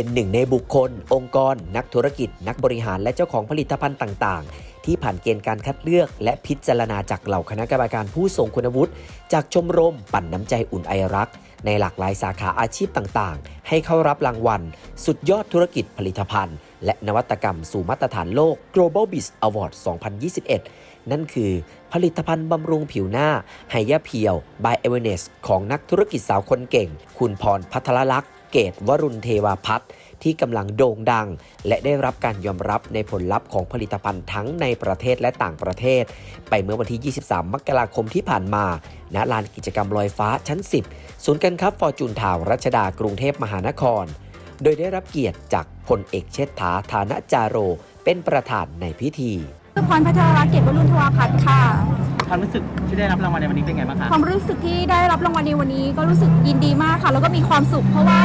เป็นหนึ่งในบุคคล องค์กร นักธุรกิจ นักบริหารและเจ้าของผลิตภัณฑ์ต่าง ๆ ที่ผ่านเกณฑ์การคัดเลือกและพิจารณาจากเหล่าคณะกรรมการผู้ทรงคุณวุฒิจากชมรม ปั่นน้ำใจอุ่นไอรัก ในหลากหลายสาขาอาชีพต่าง ๆ ให้เข้ารับรางวัล สุดยอดธุรกิจผลิตภัณฑ์ และนวัตกรรมสู่มาตรฐานโลก Global Biz Award 2021 นั่นคือ ผลิตภัณฑ์บำรุงผิวหน้าไฮยาเพียว by e v e n e s ของนักธุรกิจสาวคนเก่ง คุณพรพัทรลักษณ์ เกตวรุณเทวาพัฒน์ที่กำลังโด่งดัง และได้รับการยอมรับในผลลัพธ์ของผลิตภัณฑ์ทั้งในประเทศและต่างประเทศ ไปเมื่อวันที่ 23 มกราคมที่ผ่านมาณลานกิจกรรมลอยฟ้าชั้น 10 ศูนย์การค้าฟอร์จูนทาวรัชดากรุงเทพมหานคร โดยได้รับเกียรติจากพลเอกเชษฐาฐานะจาโร เป็นประธานในพิธีคือพรพัทรรัตน์เกตวรุณทวาพัฒน์ค่ะ ความรู้สึกที่ได้รับรางวัลในวันนี้เป็นไงบ้างคะ ความรู้สึกที่ได้รับรางวัลในวันนี้ก็รู้สึกยินดีมากค่ะ แล้วก็มีความสุขเพราะว่า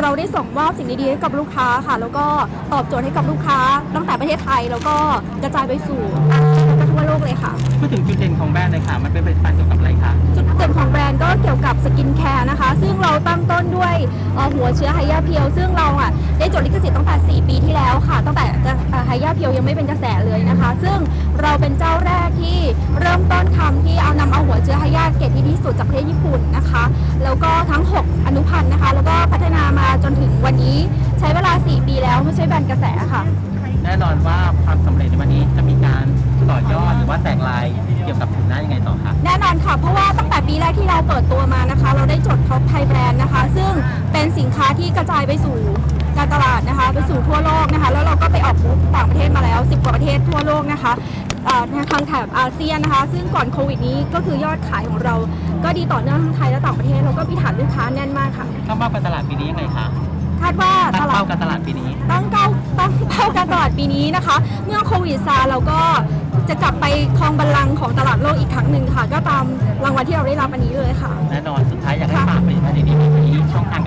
เราได้ส่งมอบสิ่งดีๆให้กับลูกค้าค่ะ แล้วก็ตอบโจทย์ให้กับลูกค้า ตั้งแต่ประเทศไทยแล้วก็กระจายไปสู่อาเซียนแล้วก็ทั่วโลกเลยค่ะ พูดถึงจุดเด่นของแบรนด์เลยค่ะ มันเป็นผลิตภัณฑ์เกี่ยวกับอะไรคะจุดเด่นของแบรนด์ก็เกี่ยวกับสกินแคร์นะคะ ซึ่งเราตั้งต้นด้วยเอ่อหัวเชื้อไฮยาเพียว ซึ่งเราอะได้จดลิขสิทธิ์ตั้งแต่ 4 ปีที่แล้วค่ะ ตั้งแต่ไฮยาเพียวยังไม่เป็นกระแสเลยนะคะ ซึ่งเราเป็นเจ้าแรกที่เหัวเชื้อไฮยาเกรดที่ดีที่สุดจากประเทศญี่ปุ่นนะคะ แล้วก็ทั้ง 6 อนุพันธ์นะคะ แล้วก็พัฒนามาจนถึงวันนี้ใช้เวลา 4 ปีแล้วไม่ใช่แบรนด์กระแสค่ะ แน่นอนว่าความสำเร็จในวันนี้จะมีการต่อยอดหรือว่าแตกลายเกี่ยวกับผิวหน้ายังไงต่อคะแน่นอนค่ะ เพราะว่าตั้งแต่ปีแรกที่เราเปิดตัวมานะคะ เราได้จดท็อปไทยแบรนด์นะคะ ซึ่งเป็นสินค้าที่กระจายไปสู่การ ตลาดนะคะ ไปสู่ทั่วโลกนะคะ แล้วเราก็ไปออกบูธต่างประเทศมาแล้ว 10 กว่าประเทศทั่วโลกนะคะเอ่อทางแถบอาเซียนนะคะ ซึ่งก่อนโควิดนี้ก็คือยอดขายของเรา ก็ดีต่อเนื่องทั้งไทยและต่างประเทศแล้วก็มีฐานลูกค้าแน่นมากค่ะตั้งเป้าการตลาดปีนี้ยังไงคะคาดว่าตั้ตงลาเป้าดการตลาดปีนี้ตั้งเก้าตั้งเป้าการตลาดปีนี้นะคะ เมื่อโควิดซาเราก็จะกลับไปครองบัลลังก์ของตลาดโลกอีกครั้งหนึ่งค่ะ ก็ตามรางวัลที่เราได้รับอันนี้เลยค่ะแน่นอนสุดท้ายอยากให้ฝากผลิตภัณฑ์ดีๆแบบนี้ช่องทาง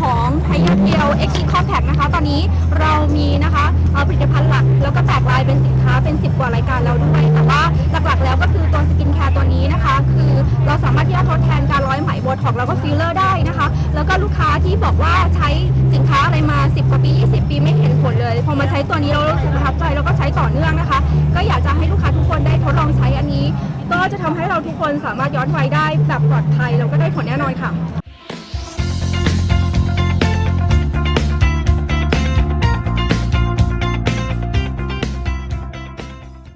ของไทยเพียวเอ็กซ์คอมแพคนะคะ ตอนนี้เรามีนะคะผลิตภัณฑ์หลัก แล้วก็แตกลายเป็นสินค้าเป็น 10 กว่ารายการแล้วด้วย แต่ว่าหลักๆแล้วก็คือตัวสกินแคร์ตัวนี้นะคะ คือเราสามารถที่จะทดแทนการร้อยไหมโบท็อกแล้วก็ฟิลเลอร์ได้นะคะ แล้วก็ลูกค้าที่บอกว่าใช้สินค้าอะไรมา 10 กว่าปี 20 ปีไม่เห็นผลเลยพอมาใช้ตัวนี้เรารู้สึกประทับใจแล้วก็ใช้ต่อเนื่องนะคะ ก็อยากจะให้ลูกค้าทุกคนได้ทดลองใช้อันนี้ ก็จะทำให้เราทุกคนสามารถย้อนวัยได้แบบปลอดภัยแล้วก็ได้ผลแน่นอนค่ะ